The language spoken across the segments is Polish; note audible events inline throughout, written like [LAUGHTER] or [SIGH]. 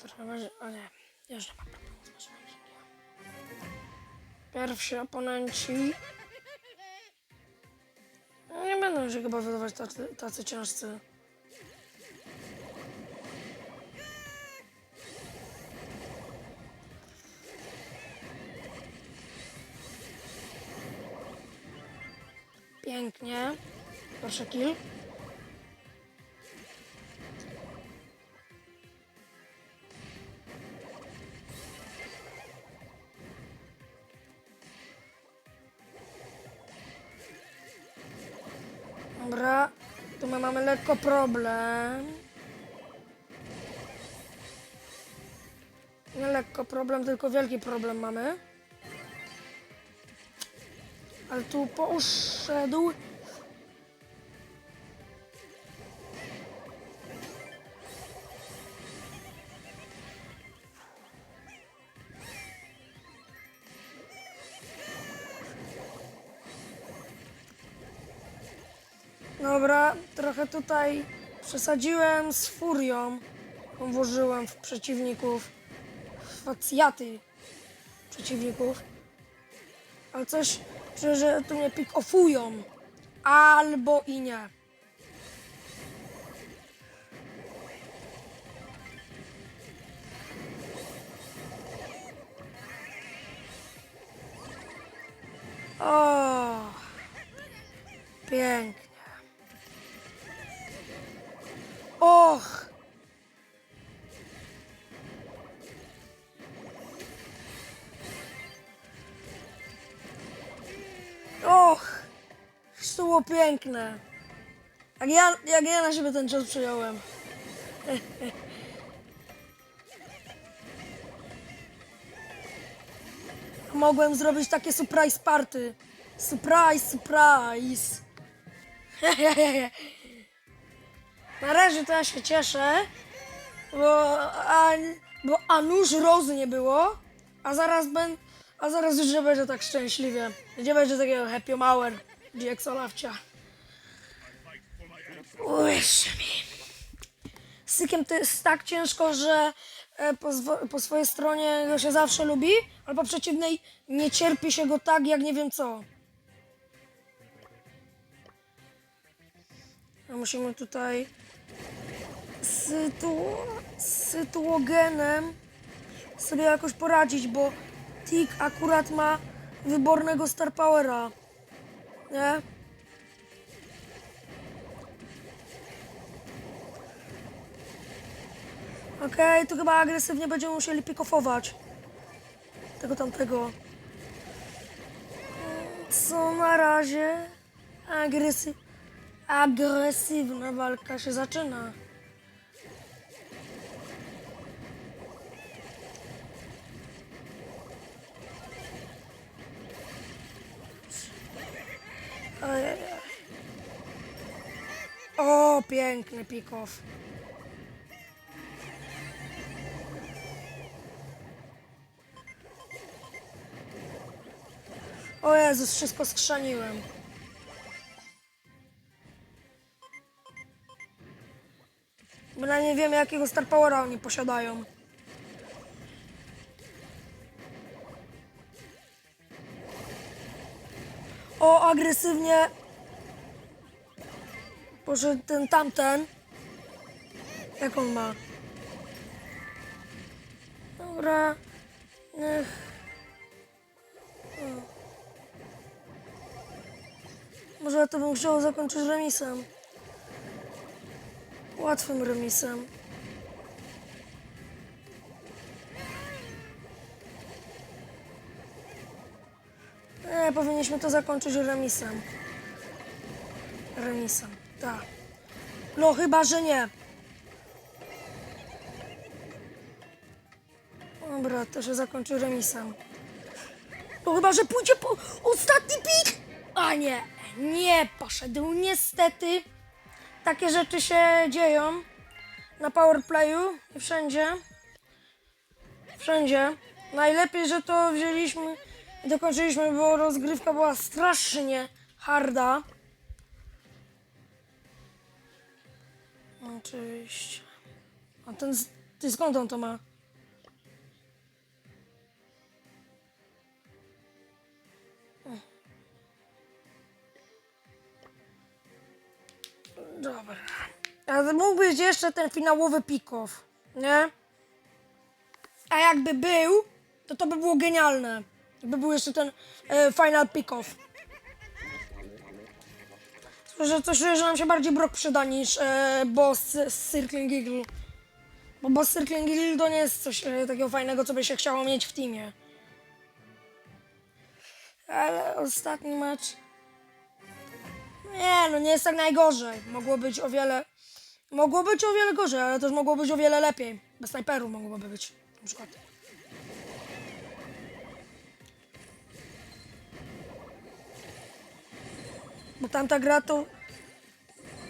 Trochę, ale już nie ma problemu z matchmakingiem. Pierwsi oponenci. Nie będą się chyba wydawać tacy, tacy ciężcy. Pięknie. Proszę kill. Dobra, tu my mamy lekko problem. Nie lekko problem, tylko wielki problem mamy. Ale tu poszedł. Dobra, trochę tutaj przesadziłem z furią. Włożyłem w przeciwników, facjaty przeciwników. Ale coś, że tu mnie pik-offują. Albo i nie. O, pięknie. Och! Och! To było piękne. Jak ja, jak ja na siebie ten czas przejąłem. [LAUGHS] Mogłem zrobić takie surprise party. Surprise, surprise. [LAUGHS] Na razie to ja się cieszę, bo, a, bo rozy nie było, a zaraz ben, a zaraz już nie będzie tak szczęśliwie. Nie będzie takiego happy hour GX Olafcia. Uwierz mi. Sykiem to jest tak ciężko, że e, po, po swojej stronie go się zawsze lubi, ale po przeciwnej nie cierpi się go tak, jak nie wiem co. A musimy tutaj sytu... sytuogenem sobie jakoś poradzić, bo Tik akurat ma wybornego Star Powera. Nie? Okej, to chyba agresywnie będziemy musieli pikofować. Tego tamtego. Co na razie? Agresy... Agresywna walka się zaczyna. O, piękny pick-off. O Jezus, wszystko skrzaniłem. Bynajmniej nie wiemy, jakiego Star Powera oni posiadają. O, agresywnie. Boże, ten tamten. Jak on ma? Dobra. Niech. Może to bym chciał zakończyć remisem. Łatwym remisem. Nie, powinniśmy to zakończyć remisem. Remisem, tak. No chyba, że nie. Dobra, to się zakończy remisem. No chyba, że pójdzie po ostatni pik. A nie, nie poszedł. Niestety takie rzeczy się dzieją na powerplayu i wszędzie. Wszędzie. Najlepiej, że to wzięliśmy dokończyliśmy, bo rozgrywka była strasznie harda. Oczywiście. A ten, Ty skąd on to ma? Dobra. A mógłbyś jeszcze ten finałowy pick-off, nie? A jakby był, to to by było genialne. Jakby był jeszcze ten e, final pick-off. Że coś że nam się bardziej Brock przyda niż e, boss z Circling Eagle. Bo boss Circling Eagle to nie jest coś e, takiego fajnego, co by się chciało mieć w teamie. Ale ostatni mecz... Nie, no nie jest tak najgorzej. Mogło być o wiele... Mogło być o wiele gorzej, ale też mogło być o wiele lepiej. Bez snajperów mogłoby być, na przykład. Bo tamta gra to...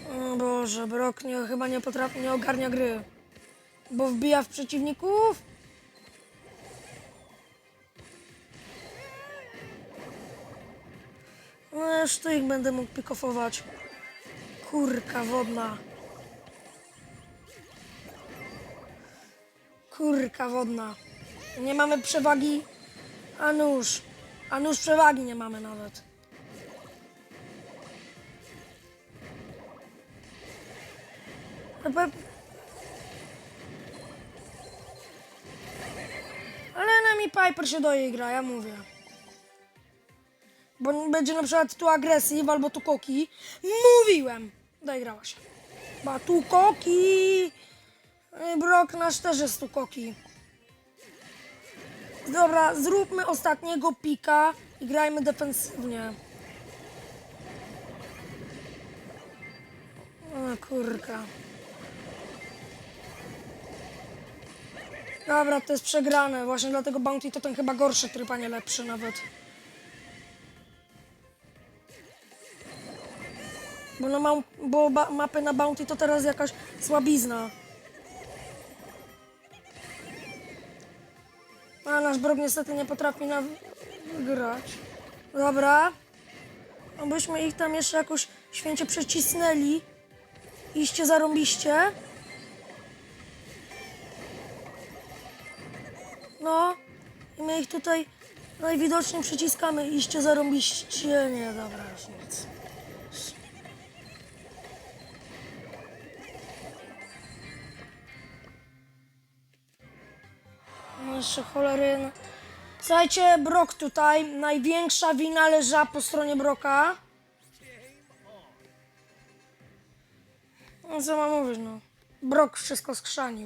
O Boże, Brock nie, chyba nie potrafi, nie ogarnia gry. Bo wbija w przeciwników. No tu ich będę mógł pikofować. Kurka wodna. Kurka wodna. Nie mamy przewagi. A nóż. A nóż przewagi nie mamy nawet. Pe- Ale nami Piper się do jej gra, ja mówię. Bo będzie na przykład tu agresyw albo tu koki. Mówiłem! Doigrała się. Ba tu koki! Ej, Brock nasz też jest tu koki. Dobra, zróbmy ostatniego pika i grajmy defensywnie. O kurka. Dobra, to jest przegrane. Właśnie dlatego Bounty to ten chyba gorszy tryb, a nie lepszy nawet. Bo, na mam, bo mapy na Bounty to teraz jakaś słabizna. A nasz Brok niestety nie potrafi na grać. Dobra. Obyśmy ich tam jeszcze jakoś święcie przecisnęli. Iście zarąbiście. No. I my ich tutaj najwidoczniej przyciskamy. Iście zarąbiście. Nie, dobra, już nic. No jeszcze cholery. Słuchajcie, Brok tutaj. Największa wina leża po stronie Broka. No co mam mówić, no. Brok wszystko skrzanił.